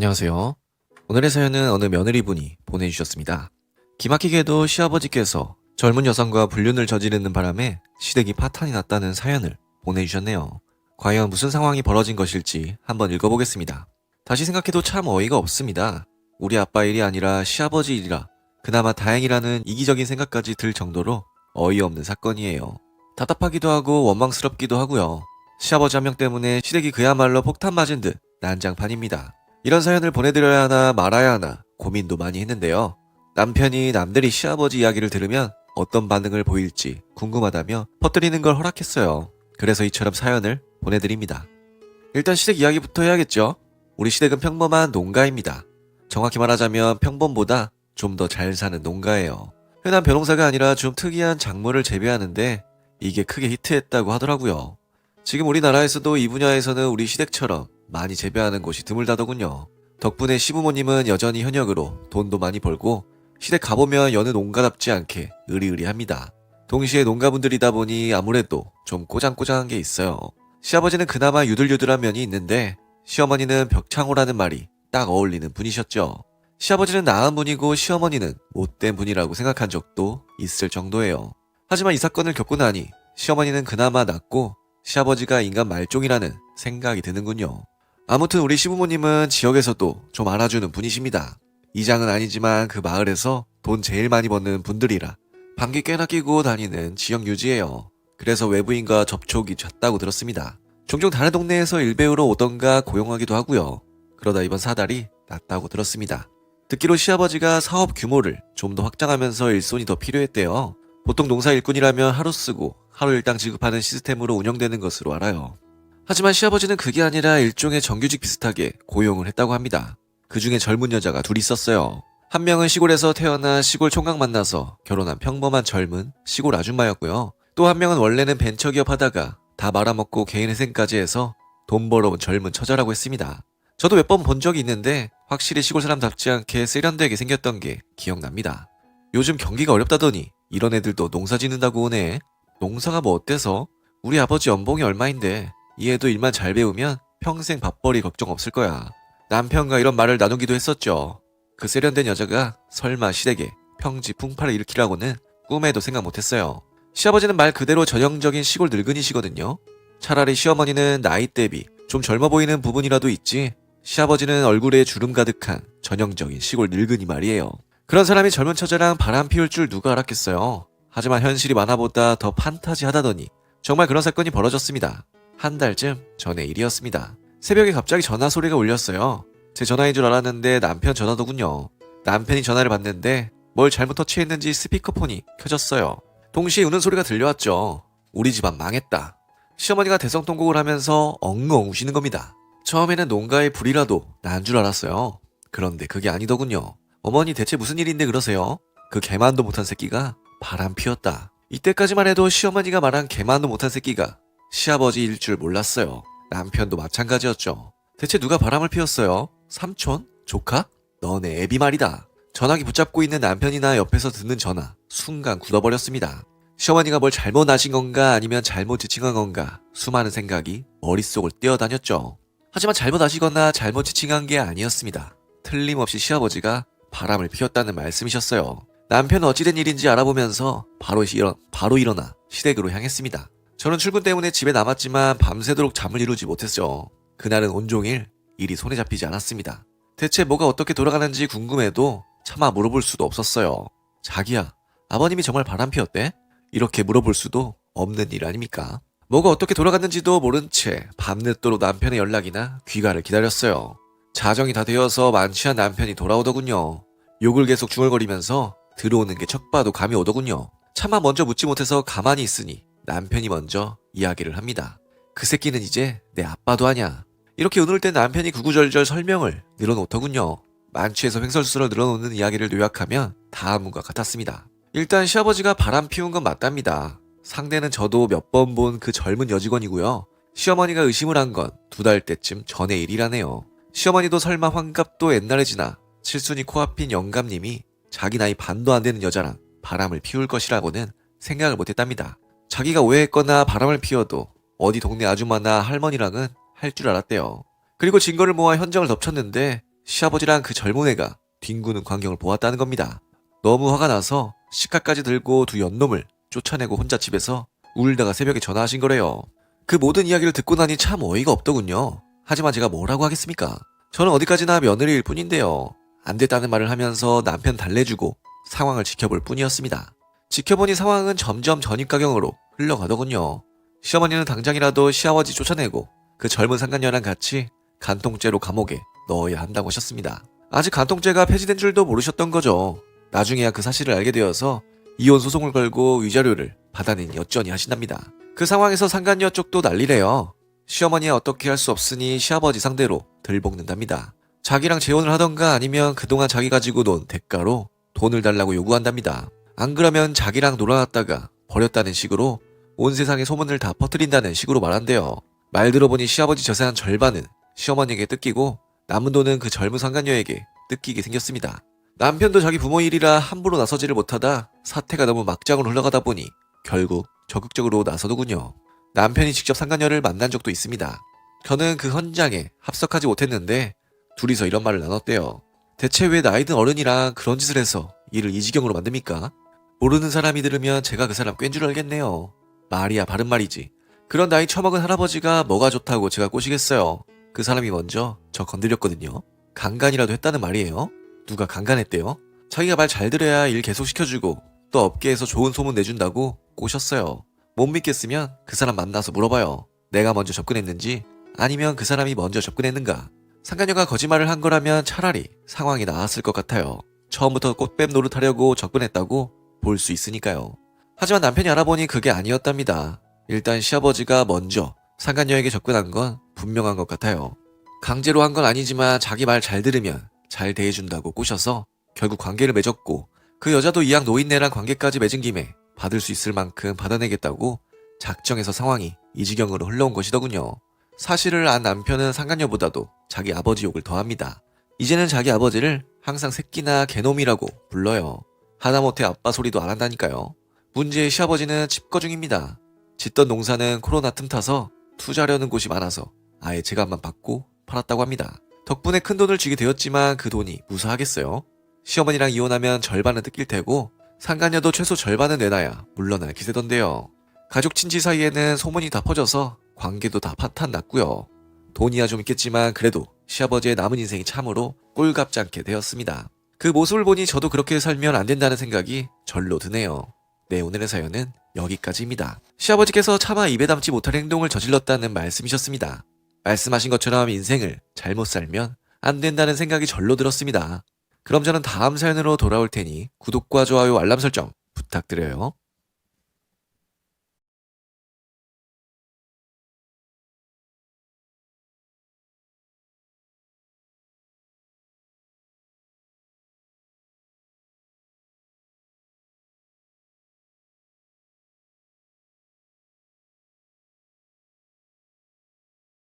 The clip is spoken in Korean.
안녕하세요. 오늘의 사연은 어느 며느리분이 보내주셨습니다. 기막히게도 시아버지께서 젊은 여성과 불륜을 저지르는 바람에 시댁이 파탄이 났다는 사연을 보내주셨네요. 과연 무슨 상황이 벌어진 것일지 한번 읽어보겠습니다. 다시 생각해도 참 어이가 없습니다. 우리 아빠 일이 아니라 시아버지 일이라 그나마 다행이라는 이기적인 생각까지 들 정도로 어이없는 사건이에요. 답답하기도 하고 원망스럽기도 하고요. 시아버지 한 명 때문에 시댁이 그야말로 폭탄 맞은 듯 난장판입니다. 이런 사연을 보내드려야 하나 말아야 하나 고민도 많이 했는데요. 남편이 남들이 시아버지 이야기를 들으면 어떤 반응을 보일지 궁금하다며 퍼뜨리는 걸 허락했어요. 그래서 이처럼 사연을 보내드립니다. 일단 시댁 이야기부터 해야겠죠? 우리 시댁은 평범한 농가입니다. 정확히 말하자면 평범보다 좀 더 잘 사는 농가예요. 흔한 벼농사가 아니라 좀 특이한 작물을 재배하는데 이게 크게 히트했다고 하더라고요. 지금 우리나라에서도 이 분야에서는 우리 시댁처럼 많이 재배하는 곳이 드물다더군요. 덕분에 시부모님은 여전히 현역으로 돈도 많이 벌고 시댁 가보면 여느 농가답지 않게 의리의리합니다. 동시에 농가분들이다 보니 아무래도 좀 꼬장꼬장한 게 있어요. 시아버지는 그나마 유들유들한 면이 있는데 시어머니는 벽창호라는 말이 딱 어울리는 분이셨죠. 시아버지는 나은 분이고 시어머니는 못된 분이라고 생각한 적도 있을 정도예요. 하지만 이 사건을 겪고 나니 시어머니는 그나마 낫고 시아버지가 인간 말종이라는 생각이 드는군요. 아무튼 우리 시부모님은 지역에서도 좀 알아주는 분이십니다. 이장은 아니지만 그 마을에서 돈 제일 많이 버는 분들이라 방귀 꽤나 끼고 다니는 지역 유지예요. 그래서 외부인과 접촉이 잦다고 들었습니다. 종종 다른 동네에서 일배우러 오던가 고용하기도 하고요. 그러다 이번 사달이 났다고 들었습니다. 듣기로 시아버지가 사업 규모를 좀 더 확장하면서 일손이 더 필요했대요. 보통 농사 일꾼이라면 하루 쓰고 하루 일당 지급하는 시스템으로 운영되는 것으로 알아요. 하지만 시아버지는 그게 아니라 일종의 정규직 비슷하게 고용을 했다고 합니다. 그 중에 젊은 여자가 둘 있었어요. 한 명은 시골에서 태어나 시골 총각 만나서 결혼한 평범한 젊은 시골 아줌마였고요. 또 한 명은 원래는 벤처기업 하다가 다 말아먹고 개인 회생까지 해서 돈 벌어온 젊은 처자라고 했습니다. 저도 몇 번 본 적이 있는데 확실히 시골 사람답지 않게 세련되게 생겼던 게 기억납니다. 요즘 경기가 어렵다더니 이런 애들도 농사 짓는다고 오네. 농사가 뭐 어때서? 우리 아버지 연봉이 얼마인데 이 애도 일만 잘 배우면 평생 밥벌이 걱정 없을 거야. 남편과 이런 말을 나누기도 했었죠. 그 세련된 여자가 설마 시댁에 평지 풍파를 일으키라고는 꿈에도 생각 못했어요. 시아버지는 말 그대로 전형적인 시골 늙은이시거든요. 차라리 시어머니는 나이 대비 좀 젊어 보이는 부분이라도 있지. 시아버지는 얼굴에 주름 가득한 전형적인 시골 늙은이 말이에요. 그런 사람이 젊은 처자랑 바람 피울 줄 누가 알았겠어요. 하지만 현실이 만화보다 더 판타지하다더니 정말 그런 사건이 벌어졌습니다. 한 달쯤 전의 일이었습니다. 새벽에 갑자기 전화 소리가 울렸어요. 제 전화인 줄 알았는데 남편 전화더군요. 남편이 전화를 받는데 뭘 잘못 터치했는지 스피커폰이 켜졌어요. 동시에 우는 소리가 들려왔죠. 우리 집안 망했다. 시어머니가 대성통곡을 하면서 엉엉 우시는 겁니다. 처음에는 농가의 불이라도 난 줄 알았어요. 그런데 그게 아니더군요. 어머니 대체 무슨 일인데 그러세요? 그 개만도 못한 새끼가 바람 피웠다. 이때까지만 해도 시어머니가 말한 개만도 못한 새끼가 시아버지일 줄 몰랐어요. 남편도 마찬가지였죠. 대체 누가 바람을 피웠어요? 삼촌? 조카? 너네 애비 말이다. 전화기 붙잡고 있는 남편이나 옆에서 듣는 전화 순간 굳어버렸습니다. 시어머니가 뭘 잘못 아신 건가 아니면 잘못 지칭한 건가 수많은 생각이 머릿속을 뛰어다녔죠. 하지만 잘못 아시거나 잘못 지칭한 게 아니었습니다. 틀림없이 시아버지가 바람을 피웠다는 말씀이셨어요. 남편은 어찌된 일인지 알아보면서 바로 일어, 바로 일어나 시댁으로 향했습니다. 저는 출근 때문에 집에 남았지만 밤새도록 잠을 이루지 못했죠. 그날은 온종일 일이 손에 잡히지 않았습니다. 대체 뭐가 어떻게 돌아가는지 궁금해도 차마 물어볼 수도 없었어요. 자기야, 아버님이 정말 바람 피웠대? 이렇게 물어볼 수도 없는 일 아닙니까? 뭐가 어떻게 돌아갔는지도 모른 채 밤늦도록 남편의 연락이나 귀가를 기다렸어요. 자정이 다 되어서 만취한 남편이 돌아오더군요. 욕을 계속 중얼거리면서 들어오는 게 척 봐도 감이 오더군요. 차마 먼저 묻지 못해서 가만히 있으니 남편이 먼저 이야기를 합니다. 그 새끼는 이제 내 아빠도 아냐. 이렇게 운을 땐 남편이 구구절절 설명을 늘어놓더군요. 만취해서 횡설수설 늘어놓는 이야기를 요약하면 다음과 같았습니다. 일단 시아버지가 바람 피운 건 맞답니다. 상대는 저도 몇 번 본 그 젊은 여직원이고요. 시어머니가 의심을 한 건 두 달 때쯤 전의 일이라네요. 시어머니도 설마 환갑도 옛날에 지나 칠순이 코앞인 영감님이 자기 나이 반도 안 되는 여자랑 바람을 피울 것이라고는 생각을 못했답니다. 자기가 오해했거나 바람을 피워도 어디 동네 아줌마나 할머니랑은 할 줄 알았대요. 그리고 증거를 모아 현장을 덮쳤는데 시아버지랑 그 젊은 애가 뒹구는 광경을 보았다는 겁니다. 너무 화가 나서 식칼까지 들고 두 연놈을 쫓아내고 혼자 집에서 울다가 새벽에 전화하신 거래요. 그 모든 이야기를 듣고 나니 참 어이가 없더군요. 하지만 제가 뭐라고 하겠습니까? 저는 어디까지나 며느리일 뿐인데요. 안 됐다는 말을 하면서 남편 달래주고 상황을 지켜볼 뿐이었습니다. 지켜보니 상황은 점점 전입가경으로 흘러가더군요. 시어머니는 당장이라도 시아버지 쫓아내고 그 젊은 상간녀랑 같이 간통죄로 감옥에 넣어야 한다고 하셨습니다. 아직 간통죄가 폐지된 줄도 모르셨던 거죠. 나중에야 그 사실을 알게 되어서 이혼 소송을 걸고 위자료를 받아내니 어쩌니 하신답니다. 그 상황에서 상간녀 쪽도 난리래요. 시어머니야 어떻게 할 수 없으니 시아버지 상대로 들볶는답니다. 자기랑 재혼을 하던가 아니면 그동안 자기 가지고 논 대가로 돈을 달라고 요구한답니다. 안 그러면 자기랑 놀아놨다가 버렸다는 식으로 온 세상에 소문을 다 퍼뜨린다는 식으로 말한대요. 말 들어보니 시아버지 재산 절반은 시어머니에게 뜯기고 남은 돈은 그 젊은 상간녀에게 뜯기게 생겼습니다. 남편도 자기 부모 일이라 함부로 나서지를 못하다 사태가 너무 막장으로 흘러가다 보니 결국 적극적으로 나서더군요. 남편이 직접 상간녀를 만난 적도 있습니다. 저는 그 현장에 합석하지 못했는데 둘이서 이런 말을 나눴대요. 대체 왜 나이든 어른이랑 그런 짓을 해서 일을 이 지경으로 만듭니까? 모르는 사람이 들으면 제가 그 사람 꽹줄 알겠네요. 말이야 바른 말이지. 그런 나이 처먹은 할아버지가 뭐가 좋다고 제가 꼬시겠어요. 그 사람이 먼저 저 건드렸거든요. 강간이라도 했다는 말이에요. 누가 강간했대요? 자기가 말 잘 들어야 일 계속 시켜주고 또 업계에서 좋은 소문 내준다고 꼬셨어요. 못 믿겠으면 그 사람 만나서 물어봐요. 내가 먼저 접근했는지 아니면 그 사람이 먼저 접근했는가. 상간녀가 거짓말을 한 거라면 차라리 상황이 나았을 것 같아요. 처음부터 꽃뱀 노릇하려고 접근했다고 볼 수 있으니까요. 하지만 남편이 알아보니 그게 아니었답니다. 일단 시아버지가 먼저 상간녀에게 접근한 건 분명한 것 같아요. 강제로 한 건 아니지만 자기 말 잘 들으면 잘 대해준다고 꼬셔서 결국 관계를 맺었고 그 여자도 이왕 노인네랑 관계까지 맺은 김에 받을 수 있을 만큼 받아내겠다고 작정해서 상황이 이 지경으로 흘러온 것이더군요. 사실을 안 남편은 상간녀보다도 자기 아버지 욕을 더합니다. 이제는 자기 아버지를 항상 새끼나 개놈이라고 불러요. 하다못해 아빠 소리도 안 한다니까요. 문제의 시아버지는 집거 중입니다. 짓던 농사는 코로나 틈타서 투자하려는 곳이 많아서 아예 제값만 받고 팔았다고 합니다. 덕분에 큰 돈을 쥐게 되었지만 그 돈이 무사하겠어요? 시어머니랑 이혼하면 절반은 뜯길 테고 상간녀도 최소 절반은 내놔야 물러날 기세던데요. 가족 친지 사이에는 소문이 다 퍼져서 관계도 다 파탄 났고요. 돈이야 좀 있겠지만 그래도 시아버지의 남은 인생이 참으로 꼴값지 않게 되었습니다. 그 모습을 보니 저도 그렇게 살면 안 된다는 생각이 절로 드네요. 네, 오늘의 사연은 여기까지입니다. 시아버지께서 차마 입에 담지 못할 행동을 저질렀다는 말씀이셨습니다. 말씀하신 것처럼 인생을 잘못 살면 안 된다는 생각이 절로 들었습니다. 그럼 저는 다음 사연으로 돌아올 테니 구독과 좋아요 알람 설정 부탁드려요.